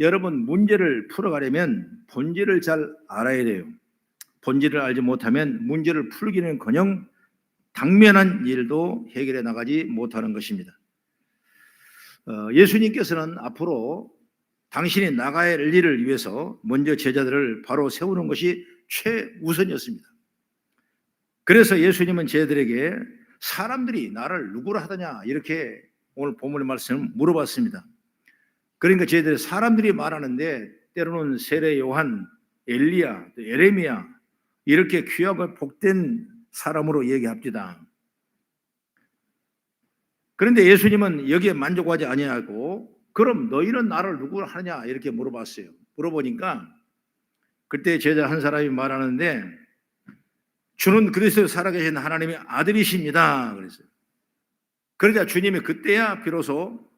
여러분 문제를 풀어가려면 본질을 잘 알아야 돼요. 본질을 알지 못하면 문제를 풀기는커녕 당면한 일도 해결해 나가지 못하는 것입니다. 어, 예수님께서는 앞으로 당신이 나가야 할 일을 위해서 먼저 제자들을 바로 세우는 것이 최우선이었습니다. 그래서 예수님은 제자들에게 사람들이 나를 누구라 하더냐 이렇게 오늘 본문의 말씀을 물어봤습니다. 그러니까 저희들 사람들이 말하는데 때로는 세례 요한, 엘리야, 에레미야 이렇게 귀하고 복된 사람으로 얘기합니다. 그런데 예수님은 여기에 만족하지 아니하고 그럼 너희는 나를 누구를 하냐 이렇게 물어봤어요. 물어보니까 그때 제자 한 사람이 말하는데 주는 그리스도 살아계신 하나님의 아들이십니다. 그랬어요. 그러자 주님이 그때야 비로소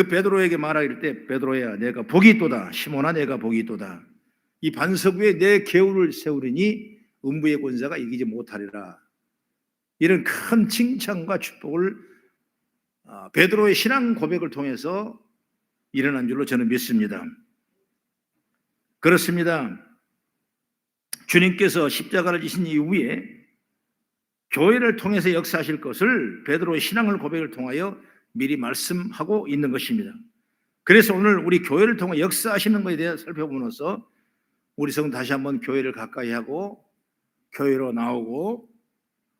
그 베드로에게 말하길 때 베드로야 내가 복이 있도다 시몬아 내가 복이 있도다 이 반석 위에 내 계우를 세우리니 음부의 권세가 이기지 못하리라 이런 큰 칭찬과 축복을 아, 베드로의 신앙 고백을 통해서 일어난 줄로 저는 믿습니다. 그렇습니다. 주님께서 십자가를 지신 이후에 교회를 통해서 역사하실 것을 베드로의 신앙을 고백을 통하여 미리 말씀하고 있는 것입니다. 그래서 오늘 우리 교회를 통해 역사하시는 것에 대해 살펴보면서 우리 성 다시 한번 교회를 가까이 하고 교회로 나오고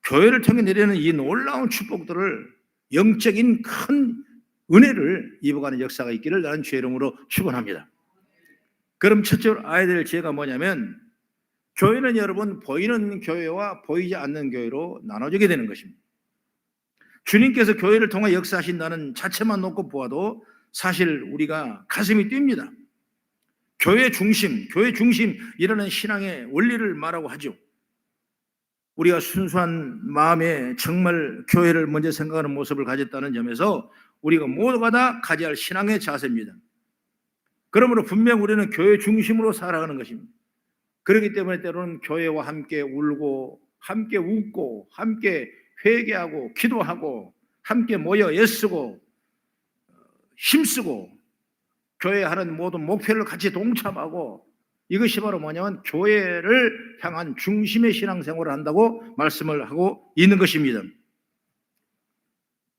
교회를 통해 내리는 이 놀라운 축복들을 영적인 큰 은혜를 입어가는 역사가 있기를 나는 주의 이름으로 축원합니다. 그럼 첫째로 알아야 될 죄가 뭐냐면 교회는 여러분 보이는 교회와 보이지 않는 교회로 나눠지게 되는 것입니다. 주님께서 교회를 통해 역사하신다는 자체만 놓고 보아도 사실 우리가 가슴이 뜁니다. 교회 중심, 교회 중심이라는 신앙의 원리를 말하고 하죠. 우리가 순수한 마음에 정말 교회를 먼저 생각하는 모습을 가졌다는 점에서 우리가 모두가 다 가져야 할 신앙의 자세입니다. 그러므로 분명 우리는 교회 중심으로 살아가는 것입니다. 그렇기 때문에 때로는 교회와 함께 울고, 함께 웃고, 함께 회개하고, 기도하고, 함께 모여 애쓰고, 힘쓰고, 교회 하는 모든 목표를 같이 동참하고, 이것이 바로 뭐냐면 교회를 향한 중심의 신앙생활을 한다고 말씀을 하고 있는 것입니다.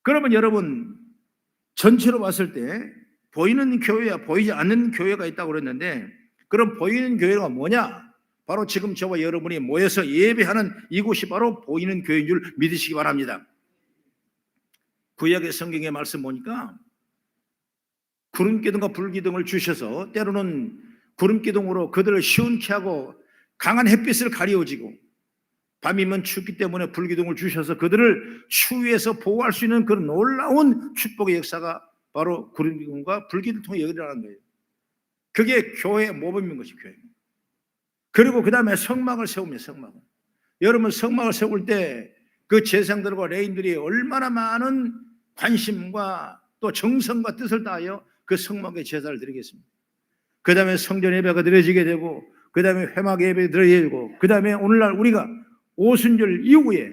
그러면 여러분 전체로 봤을 때 보이는 교회와 보이지 않는 교회가 있다고 그랬는데 그럼 보이는 교회가 뭐냐? 바로 지금 저와 여러분이 모여서 예배하는 이곳이 바로 보이는 교회인 줄 믿으시기 바랍니다. 구약의 성경의 말씀 보니까 구름 기둥과 불 기둥을 주셔서 때로는 구름 기둥으로 그들을 시원케 하고 강한 햇빛을 가리워지고 밤이면 춥기 때문에 불 기둥을 주셔서 그들을 추위에서 보호할 수 있는 그런 놀라운 축복의 역사가 바로 구름 기둥과 불 기둥을 통해 일어나는 거예요. 그게 교회의 모범인 것이 교회. 그리고 그 다음에 성막을 세우면 성막을. 여러분 성막을 세울 때 그 재상들과 레인들이 얼마나 많은 관심과 또 정성과 뜻을 다하여 그 성막에 제사를 드리겠습니다. 그 다음에 성전 예배가 드려지게 되고, 그 다음에 회막 예배 드려지고, 그 다음에 오늘날 우리가 오순절 이후에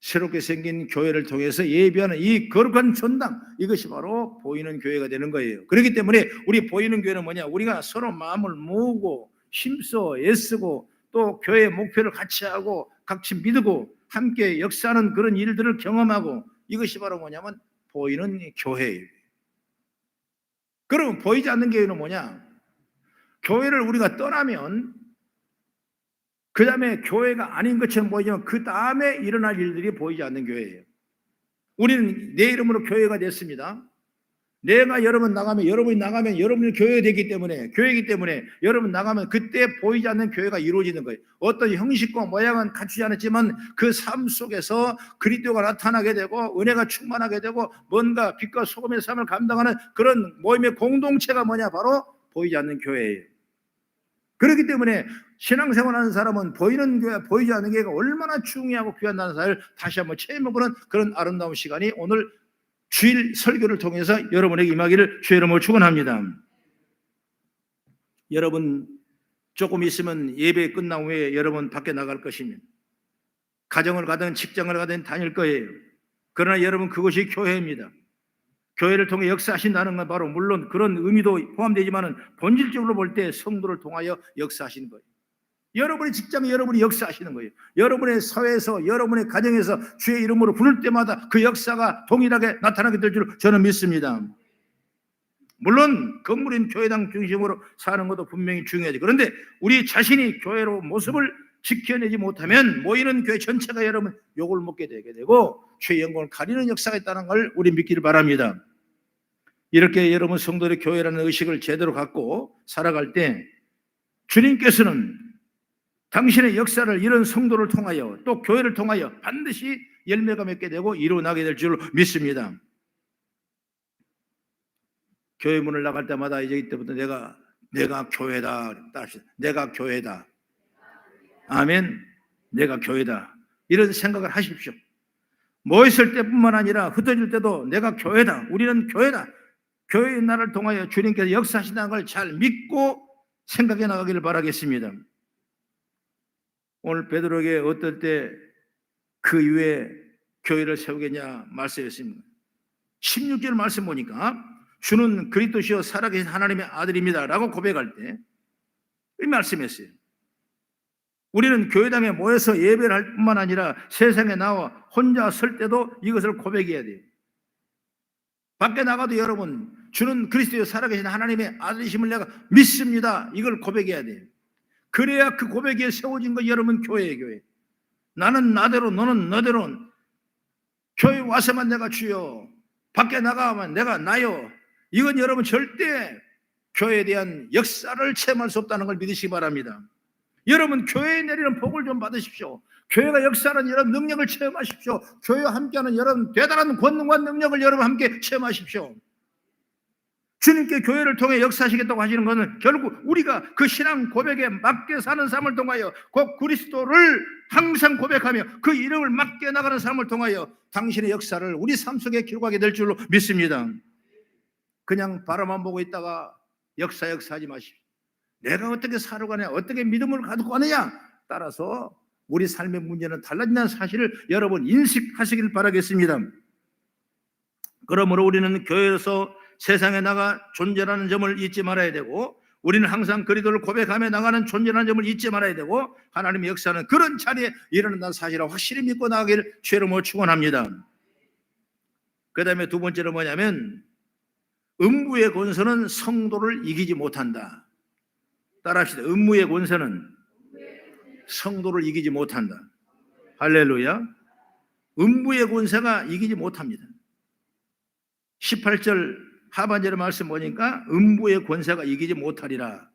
새롭게 생긴 교회를 통해서 예배하는 이 거룩한 전당, 이것이 바로 보이는 교회가 되는 거예요. 그렇기 때문에 우리 보이는 교회는 뭐냐? 우리가 서로 마음을 모으고, 힘써 애쓰고, 또 교회의 목표를 같이 하고, 같이 믿고, 함께 역사하는 그런 일들을 경험하고, 이것이 바로 뭐냐면 보이는 교회예요. 그러면 보이지 않는 교회는 뭐냐? 교회를 우리가 떠나면 그 다음에 교회가 아닌 것처럼 보이지만 그 다음에 일어날 일들이 보이지 않는 교회예요. 우리는 내 이름으로 교회가 됐습니다. 내가 여러분 나가면 여러분이 나가면 여러분이 교회가 되기 때문에 교회이기 때문에 여러분 나가면 그때 보이지 않는 교회가 이루어지는 거예요. 어떤 형식과 모양은 갖추지 않았지만 그 삶 속에서 그리스도가 나타나게 되고 은혜가 충만하게 되고 뭔가 빛과 소금의 삶을 감당하는 그런 모임의 공동체가 뭐냐 바로 보이지 않는 교회예요. 그렇기 때문에 신앙생활하는 사람은 보이는 교회, 보이지 않는 교회가 얼마나 중요하고 귀한다는 사실을 다시 한번 체험해보는 그런 아름다운 시간이 오늘 주일 설교를 통해서 여러분에게 임하기를 주의 이름으로 축원합니다. 여러분 조금 있으면 예배 끝난 후에 여러분 밖에 나갈 것입니다. 가정을 가든 직장을 가든 다닐 거예요. 그러나 여러분 그것이 교회입니다. 교회를 통해 역사하신다는 건 바로 물론 그런 의미도 포함되지만은 본질적으로 볼 때 성도를 통하여 역사하시는 거예요. 여러분의 직장에 여러분이 역사하시는 거예요. 여러분의 사회에서 여러분의 가정에서 주의 이름으로 부를 때마다 그 역사가 동일하게 나타나게 될 줄 저는 믿습니다. 물론 건물인 교회당 중심으로 사는 것도 분명히 중요하지. 그런데 우리 자신이 교회로 모습을 지켜내지 못하면 모이는 교회 전체가 여러분 욕을 먹게 되게 되고 주의 영광을 가리는 역사가 있다는 걸 우리 믿기를 바랍니다. 이렇게 여러분 성도의 교회라는 의식을 제대로 갖고 살아갈 때 주님께서는 당신의 역사를 이런 성도를 통하여 또 교회를 통하여 반드시 열매가 맺게 되고 이루어나게 될줄 믿습니다. 교회 문을 나갈 때마다 이제 이때부터 내가 내가 교회다. 다시 내가 교회다. 아멘. 내가 교회다. 이런 생각을 하십시오. 뭐 있을 때뿐만 아니라 흩어질 때도 내가 교회다. 우리는 교회다. 교회의 나를 통하여 주님께서 역사하신다는 걸 잘 믿고 생각해 나가기를 바라겠습니다. 오늘 베드로에게 어떨 때 그 이후에 교회를 세우겠냐 말씀했습니다. 16절 말씀 보니까 주는 그리스도시요 살아계신 하나님의 아들입니다라고 고백할 때 이 말씀했어요. 우리는 교회당에 모여서 예배를 할 뿐만 아니라 세상에 나와 혼자 설 때도 이것을 고백해야 돼요. 밖에 나가도 여러분 주는 그리스도의 살아계신 하나님의 아들이심을 내가 믿습니다. 이걸 고백해야 돼요. 그래야 그 고백에 세워진 거 여러분 교회예요, 교회. 나는 나대로 너는 너대로 교회 와서만 내가 주여 밖에 나가면 내가 나요. 이건 여러분 절대 교회에 대한 역사를 체험할 수 없다는 걸 믿으시기 바랍니다. 여러분 교회에 내리는 복을 좀 받으십시오. 교회가 역사하는 여러분 능력을 체험하십시오. 교회와 함께하는 여러분 대단한 권능과 능력을 여러분 함께 체험하십시오. 주님께 교회를 통해 역사하시겠다고 하시는 것은 결국 우리가 그 신앙 고백에 맞게 사는 삶을 통하여 곧 그리스도를 항상 고백하며 그 이름을 맞게 나가는 삶을 통하여 당신의 역사를 우리 삶 속에 기록하게 될 줄로 믿습니다. 그냥 바라만 보고 있다가 역사 역사하지 마십시오. 내가 어떻게 살아가냐, 어떻게 믿음을 가지고 가느냐 따라서 우리 삶의 문제는 달라진다는 사실을 여러분 인식하시길 바라겠습니다. 그러므로 우리는 교회에서 세상에 나가 존재라는 점을 잊지 말아야 되고 우리는 항상 그리도를 고백하며 나가는 존재라는 점을 잊지 말아야 되고 하나님의 역사는 그런 자리에 일어난다는 사실을 확실히 믿고 나가기를 죄로 축원합니다. 그 다음에 두 번째로 뭐냐면 음부의 권세는 성도를 이기지 못한다. 따라합시다. 음무의 권세는 성도를 이기지 못한다. 할렐루야. 음부의 권세가 이기지 못합니다. 18절 하반절의 말씀 보니까 음부의 권세가 이기지 못하리라.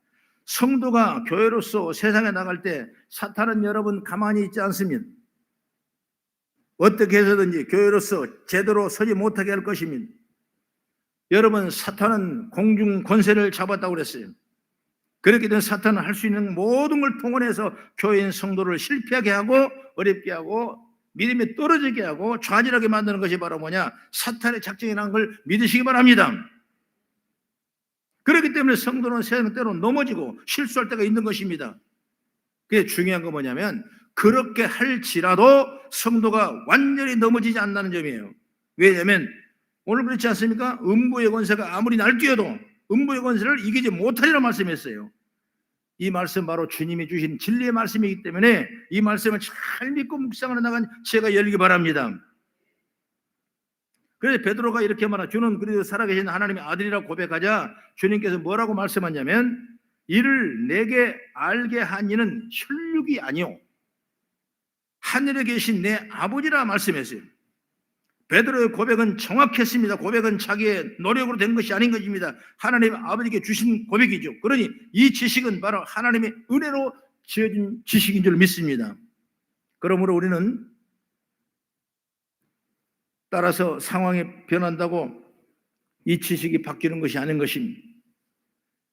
성도가 교회로서 세상에 나갈 때 사탄은 여러분 가만히 있지 않습니다. 어떻게 해서든지 교회로서 제대로 서지 못하게 할 것입니다. 여러분 사탄은 공중 권세를 잡았다고 그랬어요. 그렇게 된 사탄은 할 수 있는 모든 걸 동원해서 교회인 성도를 실패하게 하고 어렵게 하고 믿음이 떨어지게 하고 좌절하게 만드는 것이 바로 뭐냐? 사탄의 작정이라는 걸 믿으시기 바랍니다. 그렇기 때문에 성도는 세상 때로 넘어지고 실수할 때가 있는 것입니다. 그게 중요한 건 뭐냐면 그렇게 할지라도 성도가 완전히 넘어지지 않는다는 점이에요. 왜냐하면 오늘 그렇지 않습니까? 음부의 권세가 아무리 날뛰어도 음부의 권세를 이기지 못하리라 말씀했어요. 이 말씀 바로 주님이 주신 진리의 말씀이기 때문에 이 말씀을 잘 믿고 묵상하러 나간 제가 열기 바랍니다. 그래서 베드로가 이렇게 말하 주는 그리고 살아계신 하나님의 아들이라고 고백하자 주님께서 뭐라고 말씀하냐면 이를 내게 알게 한 이는 혈육이 아니요 하늘에 계신 내 아버지라 말씀했어요. 베드로의 고백은 정확했습니다. 고백은 자기의 노력으로 된 것이 아닌 것입니다. 하나님 아버지께 주신 고백이죠. 그러니 이 지식은 바로 하나님의 은혜로 지어진 지식인 줄 믿습니다. 그러므로 우리는 따라서 상황이 변한다고 이 지식이 바뀌는 것이 아닌 것입니다.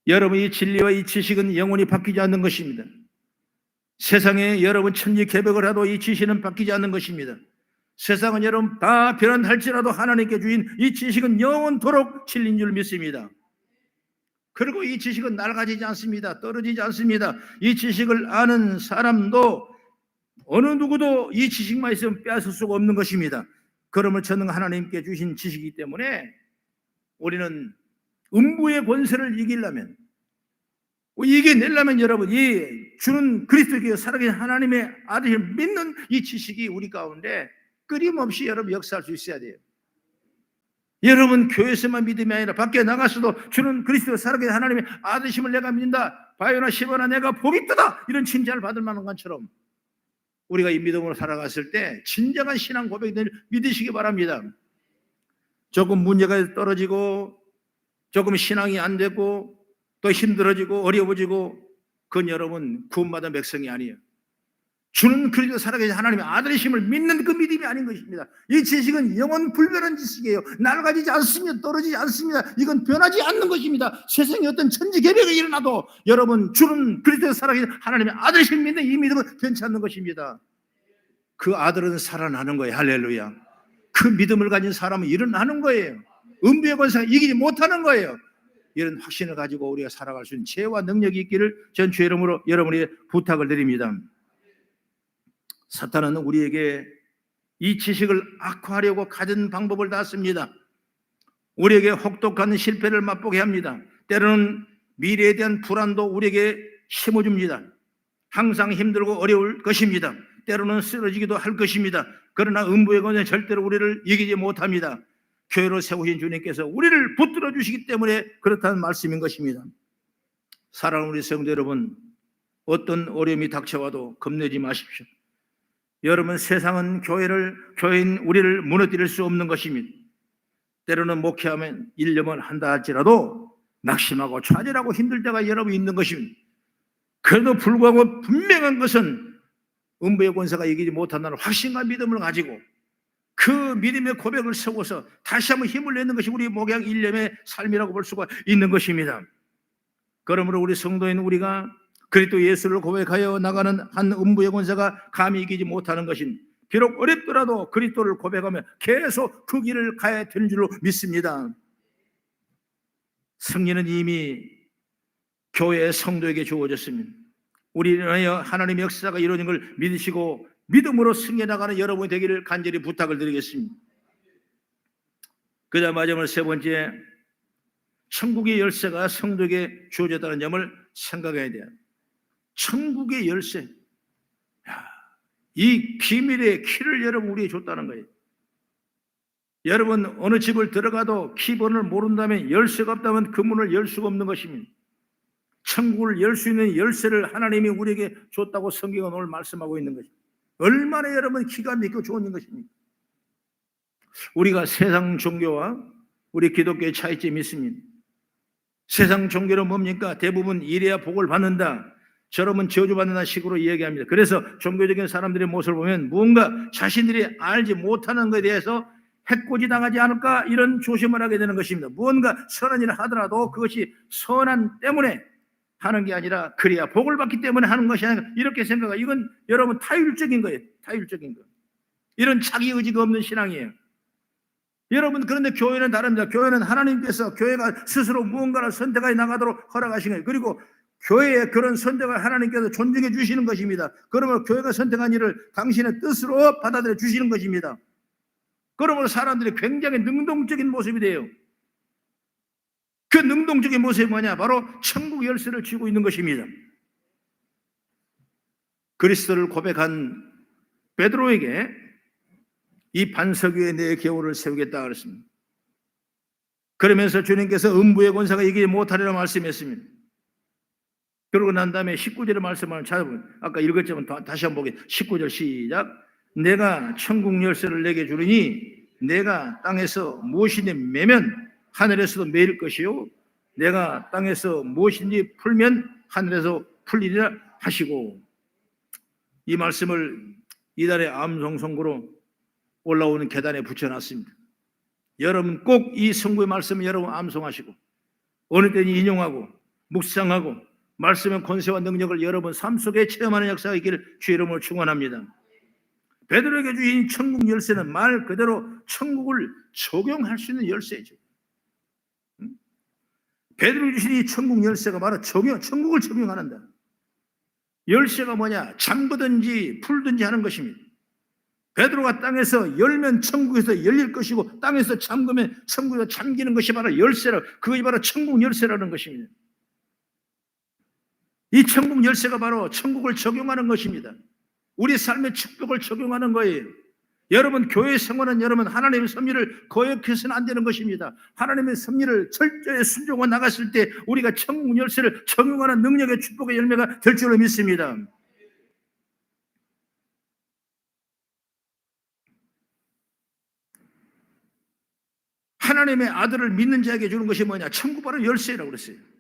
여러분 이 진리와 이 지식은 영원히 바뀌지 않는 것입니다. 세상에 여러분 천지 개벽을 해도 이 지식은 바뀌지 않는 것입니다. 세상은 여러분 다 변한할지라도 하나님께 주인 이 지식은 영원토록 진리인 줄 믿습니다. 그리고 이 지식은 낡아지지 않습니다. 떨어지지 않습니다. 이 지식을 아는 사람도 어느 누구도 이 지식만 있으면 빼앗을 수가 없는 것입니다. 그러므로 저는 하나님께 주신 지식이기 때문에 우리는 음부의 권세를 이기려면 이겨내려면 여러분 이 주는 그리스도께 살아계신 하나님의 아들을 믿는 이 지식이 우리 가운데 끊임없이 여러분 역사할 수 있어야 돼요. 여러분 교회에서만 믿음이 아니라 밖에 나가서도 주는 그리스도 살아계신 하나님의 아들심을 내가 믿는다. 바요나 시바나 내가 복이 뜨다. 이런 칭찬을 받을 만한 것처럼 우리가 이 믿음으로 살아갔을 때 진정한 신앙 고백을 믿으시기 바랍니다. 조금 문제가 떨어지고 조금 신앙이 안 되고 또 힘들어지고 어려워지고 그건 여러분 구원받은 백성이 아니에요. 주는 그리스도 살아계신 하나님의 아들이심을 믿는 그 믿음이 아닌 것입니다. 이 지식은 영원 불변한 지식이에요. 낡아지지 않습니다. 떨어지지 않습니다. 이건 변하지 않는 것입니다. 세상에 어떤 천지 개벽이 일어나도 여러분 주는 그리스도 살아계신 하나님의 아들이심 믿는 이 믿음은 변치 않는 것입니다. 그 아들은 살아나는 거예요. 할렐루야. 그 믿음을 가진 사람은 일어나는 거예요. 음부의 권세가 이기지 못하는 거예요. 이런 확신을 가지고 우리가 살아갈 수 있는 지혜와 능력이 있기를 전 주의 이름으로 여러분에게 부탁을 드립니다. 사탄은 우리에게 이 지식을 악화하려고 가진 방법을 다 씁니다. 우리에게 혹독한 실패를 맛보게 합니다. 때로는 미래에 대한 불안도 우리에게 심어줍니다. 항상 힘들고 어려울 것입니다. 때로는 쓰러지기도 할 것입니다. 그러나 음부의 권세 절대로 우리를 이기지 못합니다. 교회로 세우신 주님께서 우리를 붙들어 주시기 때문에 그렇다는 말씀인 것입니다. 사랑하는 우리 성도 여러분, 어떤 어려움이 닥쳐와도 겁내지 마십시오. 여러분 세상은 교회를 교회인 우리를 무너뜨릴 수 없는 것입니다. 때로는 목회하면 1년을 한다 할지라도 낙심하고 좌절하고 힘들 때가 여러분 있는 것입니다. 그래도 불구하고 분명한 것은 음부의 권세가 이기지 못한다는 확신과 믿음을 가지고 그 믿음의 고백을 세워서 다시 한번 힘을 내는 것이 우리 목양 일념의 삶이라고 볼 수가 있는 것입니다. 그러므로 우리 성도인 우리가 그리스도 예수를 고백하여 나가는 한 음부의 권세가 감히 이기지 못하는 것인 비록 어렵더라도 그리스도를 고백하며 계속 그 길을 가야 되는 줄로 믿습니다. 승리는 이미 교회 성도에게 주어졌습니다. 위하여 하나님의 역사가 이루어진 걸 믿으시고 믿음으로 승리해 나가는 여러분이 되기를 간절히 부탁을 드리겠습니다. 그다음 마지막으로 세 번째 천국의 열쇠가 성도에게 주어졌다는 점을 생각해야 돼요. 천국의 열쇠. 야, 이 비밀의 키를 여러분 우리에게 줬다는 거예요. 여러분 어느 집을 들어가도 키번호를 모른다면 열쇠가 없다면 그 문을 열 수가 없는 것입니다. 천국을 열 수 있는 열쇠를 하나님이 우리에게 줬다고 성경은 오늘 말씀하고 있는 것입니다. 얼마나 여러분 기가 믿고 좋은 것입니까? 우리가 세상 종교와 우리 기독교의 차이점이 있습니다. 세상 종교는 뭡니까? 대부분 이래야 복을 받는다. 저러면 저주받는다 식으로 이야기합니다. 그래서 종교적인 사람들의 모습을 보면 무언가 자신들이 알지 못하는 것에 대해서 해코지 당하지 않을까 이런 조심을 하게 되는 것입니다. 무언가 선한 일을 하더라도 그것이 선한 때문에 하는 게 아니라 그래야 복을 받기 때문에 하는 것이 아니라 이렇게 생각하 이건 여러분 타율적인 거예요. 타율적인 거. 이런 자기 의지가 없는 신앙이에요. 여러분 그런데 교회는 다릅니다. 교회는 하나님께서 교회가 스스로 무언가를 선택하여 나가도록 허락하신 거예요. 그리고 교회의 그런 선택을 하나님께서 존중해 주시는 것입니다. 그러면 교회가 선택한 일을 당신의 뜻으로 받아들여 주시는 것입니다. 그러므로 사람들이 굉장히 능동적인 모습이 돼요. 그 능동적인 모습이 뭐냐? 바로 천국 열쇠를 쥐고 있는 것입니다. 그리스도를 고백한 베드로에게 이 반석 위에 내 겨울을 세우겠다 그랬습니다. 그러면서 주님께서 음부의 권사가 이기지 못하리라 말씀했습니다. 그러고 난 다음에 19절의 말씀을 찾아보면 아까 읽었지만 다 시 한번 보게. 19절 시작. 내가 천국 열쇠를 내게 주리니 내가 땅에서 무엇이니 매면 하늘에서도 매일 것이요. 내가 땅에서 무엇인지 풀면 하늘에서 풀리리라 하시고. 이 말씀을 이달의 암송송구로 올라오는 계단에 붙여놨습니다. 여러분 꼭 이 성구의 말씀을 여러분 암송하시고 어느 때는 인용하고 묵상하고 말씀의 권세와 능력을 여러분 삶 속에 체험하는 역사가 있기를 주 이름으로 축원합니다. 베드로에게 주인 천국 열쇠는 말 그대로 천국을 적용할 수 있는 열쇠죠. 베드로 주신 이 천국 열쇠가 바로 적용, 천국을 적용하는다. 열쇠가 뭐냐? 잠그든지 풀든지 하는 것입니다. 베드로가 땅에서 열면 천국에서 열릴 것이고 땅에서 잠그면 천국에서 잠기는 것이 바로 열쇠라. 그것이 바로 천국 열쇠라는 것입니다. 이 천국 열쇠가 바로 천국을 적용하는 것입니다. 우리 삶의 축복을 적용하는 거예요. 여러분 교회 생활은 여러분 하나님의 섭리를 거역해서는 안 되는 것입니다. 하나님의 섭리를 철저히 순종하고 나갔을 때 우리가 천국 열쇠를 적용하는 능력의 축복의 열매가 될 줄로 믿습니다. 하나님의 아들을 믿는 자에게 주는 것이 뭐냐? 천국 바로 열쇠라고 그랬어요.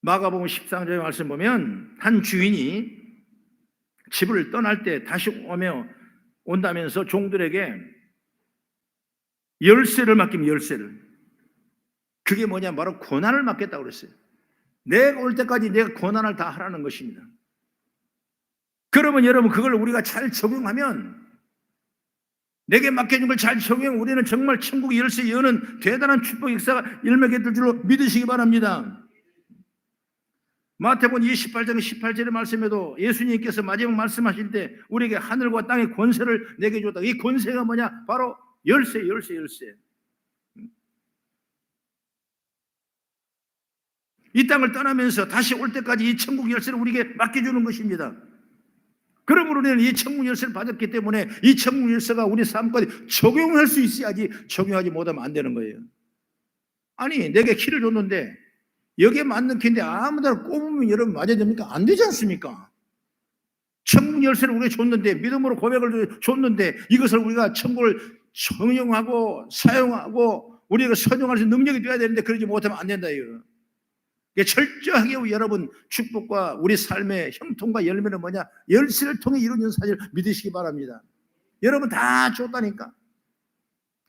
마가복음 13장의 말씀 보면 한 주인이 집을 떠날 때 다시 오며 온다면서 종들에게 열쇠를 맡기면 열쇠를 그게 뭐냐 바로 고난을 맡겠다고 그랬어요. 내가 올 때까지 내가 고난을 다 하라는 것입니다. 그러면 여러분 그걸 우리가 잘 적용하면 내게 맡겨준 걸 잘 적용하면 우리는 정말 천국 열쇠 여는 대단한 축복 역사가 열매게 될 줄로 믿으시기 바랍니다. 마태복음 28장 18절의 말씀에도 예수님께서 마지막 말씀하실 때 우리에게 하늘과 땅의 권세를 내게 줬다. 이 권세가 뭐냐? 바로 열쇠, 열쇠, 열쇠. 이 땅을 떠나면서 다시 올 때까지 이 천국 열쇠를 우리에게 맡겨주는 것입니다. 그러므로 우리는 이 천국 열쇠를 받았기 때문에 이 천국 열쇠가 우리 삶까지 적용할 수 있어야지 적용하지 못하면 안 되는 거예요. 아니, 내게 키를 줬는데 여기에 맞는 키인데 아무데나 꼽으면 여러분 맞아야 됩니까? 안 되지 않습니까? 천국 열쇠를 우리가 줬는데 믿음으로 고백을 줬는데 이것을 우리가 천국을 성용하고 사용하고 우리가 선용할 수 있는 능력이 되어야 되는데 그러지 못하면 안 된다 이거. 철저하게 여러분 축복과 우리 삶의 형통과 열매는 뭐냐? 열쇠를 통해 이루어진 사실을 믿으시기 바랍니다. 여러분 다 줬다니까.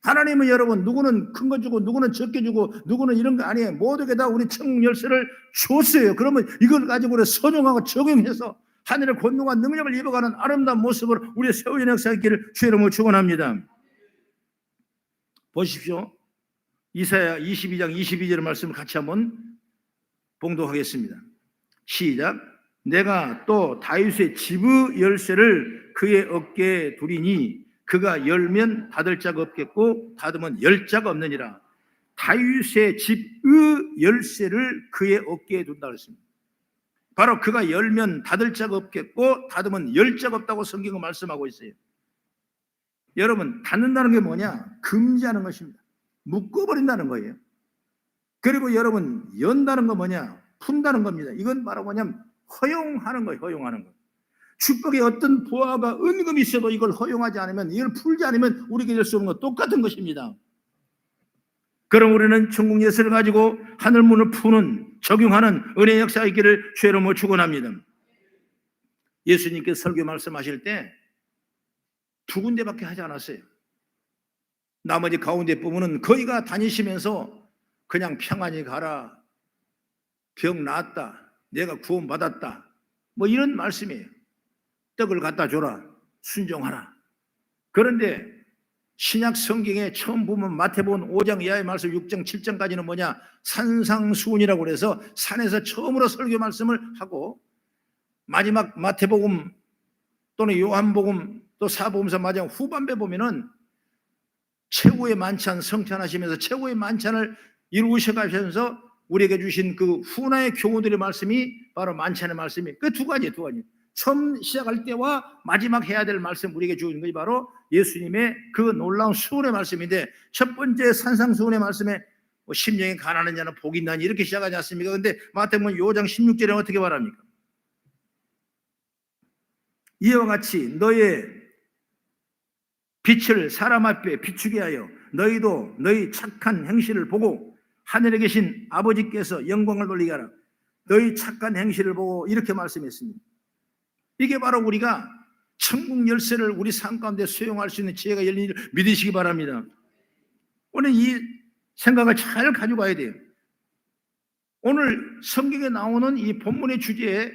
하나님은 여러분 누구는 큰 거 주고 누구는 적게 주고 누구는 이런 거 아니에요. 모두게 다 우리 천국 열쇠를 줬어요. 그러면 이걸 가지고 선용하고 적용해서 하늘의 권능과 능력을 입어가는 아름다운 모습을 우리 세우는 역사 있기를 주의 이름으로 축원합니다. 보십시오. 이사야 22장 22절의 말씀을 같이 한번 봉독하겠습니다. 시작. 내가 또 다윗의 지부 열쇠를 그의 어깨에 두리니 그가 열면 닫을 자가 없겠고 닫으면 열 자가 없느니라. 다윗의 집의 열쇠를 그의 어깨에 둔다 그랬습니다. 바로 그가 열면 닫을 자가 없겠고 닫으면 열 자가 없다고 성경은 말씀하고 있어요. 여러분 닫는다는 게 뭐냐? 금지하는 것입니다. 묶어버린다는 거예요. 그리고 여러분 연다는 거 뭐냐? 푼다는 겁니다. 이건 바로 뭐냐면 허용하는 거예요. 허용하는 거. 축복의 어떤 부하가 은금이 있어도 이걸 허용하지 않으면 이걸 풀지 않으면 우리에게 될 수 없는 것 똑같은 것입니다. 그럼 우리는 천국 예수를 가지고 하늘 문을 푸는 적용하는 은혜 역사 있기를 죄로 모 축원합니다. 예수님께서 설교 말씀하실 때 두 군데밖에 하지 않았어요. 나머지 가운데 부분은 거기가 다니시면서 그냥 평안히 가라. 병 나았다. 내가 구원받았다. 뭐 이런 말씀이에요. 떡을 갖다 줘라. 순종하라. 그런데 신약 성경에 처음 보면 마태복음 5장 이하의 말씀 6장 7장까지는 뭐냐? 산상수훈이라고 그래서 산에서 처음으로 설교 말씀을 하고 마지막 마태복음 또는 요한복음 또 사복음서 마지막 후반배 보면은 최고의 만찬 성찬하시면서 최고의 만찬을 이루셔 가면서 우리에게 주신 그 훈화의 교훈들의 말씀이 바로 만찬의 말씀이 그 두 가지 두 가지 처음 시작할 때와 마지막 해야 될 말씀 우리에게 주는 것이 바로 예수님의 그 놀라운 수훈의 말씀인데 첫 번째 산상수훈의 말씀에 뭐 심령이 가난한 자는 복이 있나니 이렇게 시작하지 않습니까? 근데 마태복음 요장 16절에 어떻게 말합니까? 이와 같이 너의 빛을 사람 앞에 비추게 하여 너희도 너희 착한 행실을 보고 하늘에 계신 아버지께서 영광을 돌리게 하라. 너희 착한 행실을 보고 이렇게 말씀했습니다. 이게 바로 우리가 천국 열쇠를 우리 삶 가운데 수용할 수 있는 지혜가 열린 줄 믿으시기 바랍니다. 오늘 이 생각을 잘 가지고 가야 돼요. 오늘 성경에 나오는 이 본문의 주제에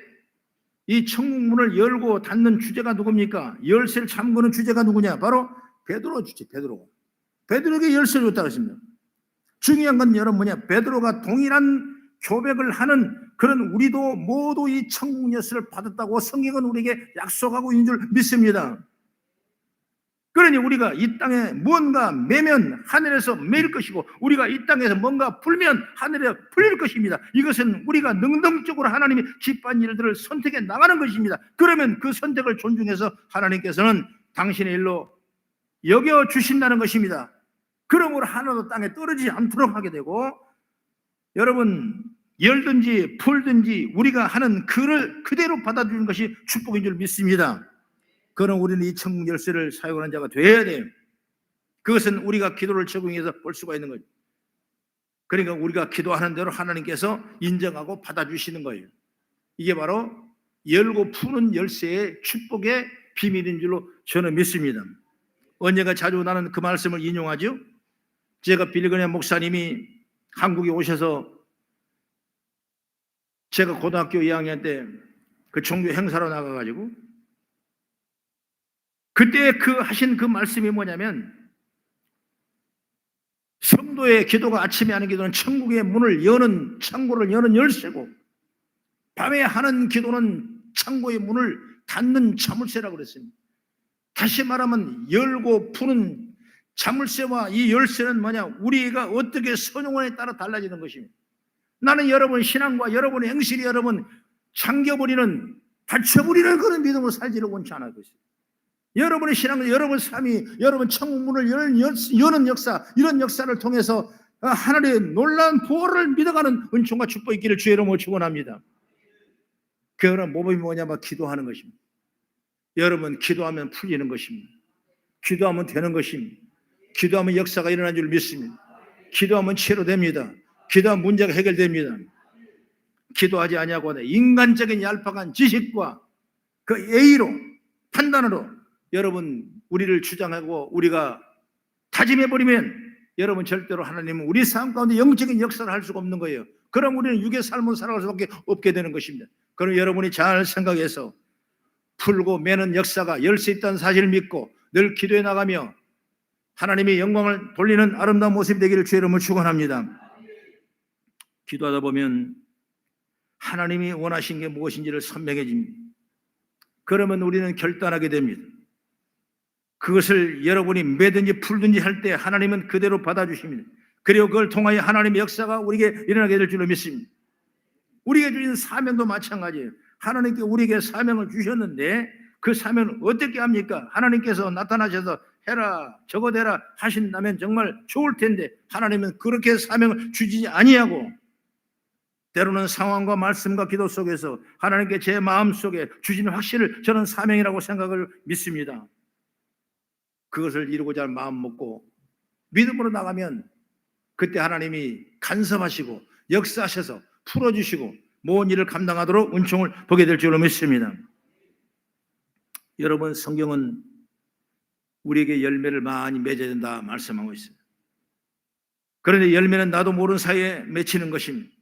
이 천국문을 열고 닫는 주제가 누굽니까? 열쇠를 잠그는 주제가 누구냐? 바로 베드로 주제, 베드로. 베드로에게 열쇠를 줬다고 했습니다. 중요한 건 여러분 뭐냐? 베드로가 동일한 교백을 하는 그런 우리도 모두 이 천국 열쇠를 받았다고 성경은 우리에게 약속하고 있는 줄 믿습니다. 그러니 우리가 이 땅에 무언가 매면 하늘에서 매일 것이고 우리가 이 땅에서 뭔가 풀면 하늘에 풀릴 것입니다. 이것은 우리가 능동적으로 하나님이 기뻐한 일들을 선택해 나가는 것입니다. 그러면 그 선택을 존중해서 하나님께서는 당신의 일로 여겨 주신다는 것입니다. 그러므로 하나도 땅에 떨어지지 않도록 하게 되고 여러분 열든지 풀든지 우리가 하는 그를 그대로 받아주는 것이 축복인 줄 믿습니다. 그럼 우리는 이 천국 열쇠를 사용하는 자가 되어야 돼요. 그것은 우리가 기도를 적용해서 볼 수가 있는 거죠. 그러니까 우리가 기도하는 대로 하나님께서 인정하고 받아주시는 거예요. 이게 바로 열고 푸는 열쇠의 축복의 비밀인 줄로 저는 믿습니다. 언제가 자주 나는 그 말씀을 인용하죠. 제가 빌리그냐 목사님이 한국에 오셔서 제가 고등학교 2학년 때 그 종교 행사로 나가가지고 그때 그 하신 그 말씀이 뭐냐면 성도의 기도가 아침에 하는 기도는 천국의 문을 여는 창고를 여는 열쇠고 밤에 하는 기도는 창고의 문을 닫는 자물쇠라고 그랬습니다. 다시 말하면 열고 푸는 자물쇠와 이 열쇠는 뭐냐? 우리가 어떻게 선용원에 따라 달라지는 것입니다. 나는 여러분 신앙과 여러분의 행실이 여러분 잠겨버리는 닫혀버리는 그런 믿음으로 살지를 원치 것입니다. 여러분의 신앙, 여러분 삶이 여러분 천국문을 여는, 역사 이런 역사를 통해서 하나님의 놀라운 보호를 믿어가는 은총과 축복이 있기를 주의 이름으로 축원합니다. 그런 모범이 뭐냐면 기도하는 것입니다. 여러분 기도하면 풀리는 것입니다. 기도하면 되는 것입니다. 기도하면 역사가 일어난 줄 믿습니다. 기도하면 치료됩니다. 기도하면 문제가 해결됩니다. 기도하지 아니하고 인간적인 얄팍한 지식과 그 A로 판단으로 여러분 우리를 주장하고 우리가 다짐해 버리면 여러분 절대로 하나님은 우리 삶 가운데 영적인 역사를 할 수가 없는 거예요. 그럼 우리는 육의 삶을 살아갈 수밖에 없게 되는 것입니다. 그럼 여러분이 잘 생각해서 풀고 매는 역사가 열 수 있다는 사실을 믿고 늘 기도해 나가며 하나님의 영광을 돌리는 아름다운 모습이 되기를 주의 이름으로 축원합니다. 기도하다 보면 하나님이 원하신 게 무엇인지를 선명해집니다. 그러면 우리는 결단하게 됩니다. 그것을 여러분이 매든지 풀든지 할 때 하나님은 그대로 받아주십니다. 그리고 그걸 통하여 하나님의 역사가 우리에게 일어나게 될 줄로 믿습니다. 우리에게 주신 사명도 마찬가지예요. 하나님께 우리에게 사명을 주셨는데 그 사명을 어떻게 합니까? 하나님께서 나타나셔서 해라 저거 되라 하신다면 정말 좋을 텐데 하나님은 그렇게 사명을 주지 아니하고 때로는 상황과 말씀과 기도 속에서 하나님께 제 마음 속에 주신 확신을 저는 사명이라고 생각을 믿습니다. 그것을 이루고자 할 마음 먹고 믿음으로 나가면 그때 하나님이 간섭하시고 역사하셔서 풀어주시고 모든 일을 감당하도록 은총을 보게 될 줄로 믿습니다. 여러분 성경은 우리에게 열매를 많이 맺어야 된다 말씀하고 있습니다. 그런데 열매는 나도 모르는 사이에 맺히는 것입니다.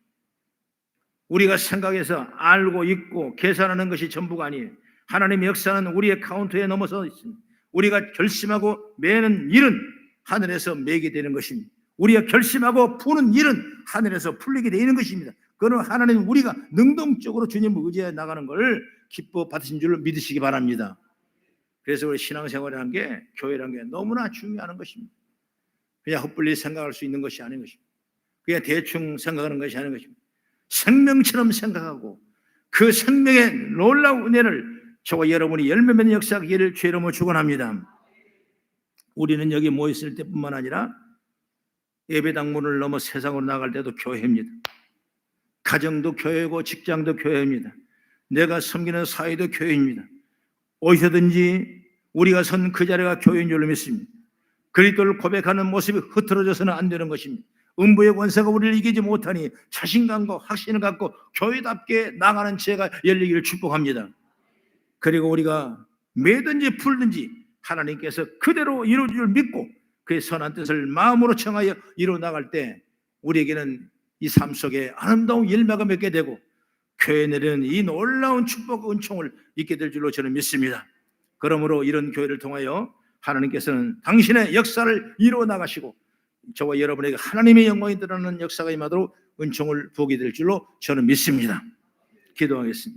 우리가 생각해서 알고 있고 계산하는 것이 전부가 아니에요. 하나님의 역사는 우리의 카운터에 넘어서 있습니다. 우리가 결심하고 매는 일은 하늘에서 매게 되는 것입니다. 우리가 결심하고 푸는 일은 하늘에서 풀리게 되는 것입니다. 그는 하나님 우리가 능동적으로 주님을 의지해 나가는 것을 기뻐 받으신 줄 믿으시기 바랍니다. 그래서 우리 신앙생활이라는 게 교회라는 게 너무나 중요한 것입니다. 그냥 헛불리 생각할 수 있는 것이 아닌 것입니다. 그냥 대충 생각하는 것이 아닌 것입니다. 생명처럼 생각하고 그 생명의 놀라운 은혜를 저와 여러분이 열매 맺는 역사가 기를 죄로모 축원합니다. 우리는 여기 모여 있을 때뿐만 아니라 예배당 문을 넘어 세상으로 나갈 때도 교회입니다. 가정도 교회고 직장도 교회입니다. 내가 섬기는 사회도 교회입니다. 어디서든지 우리가 선 그 자리가 교회인 줄로 믿습니다. 그리스도를 고백하는 모습이 흐트러져서는 안 되는 것입니다. 음부의 권세가 우리를 이기지 못하니 자신감과 확신을 갖고 교회답게 나가는 죄가 열리기를 축복합니다. 그리고 우리가 매든지 풀든지 하나님께서 그대로 이루어 줄 믿고 그의 선한 뜻을 마음으로 청하여 이루어 나갈 때 우리에게는 이 삶 속에 아름다운 열매가 맺게 되고 교회 내리는 이 놀라운 축복 은총을 있게 될 줄로 저는 믿습니다. 그러므로 이런 교회를 통하여 하나님께서는 당신의 역사를 이루어 나가시고 저와 여러분에게 하나님의 영광이 드러나는 역사가 임하도록 은총을 부어게 될 줄로 저는 믿습니다. 기도하겠습니다.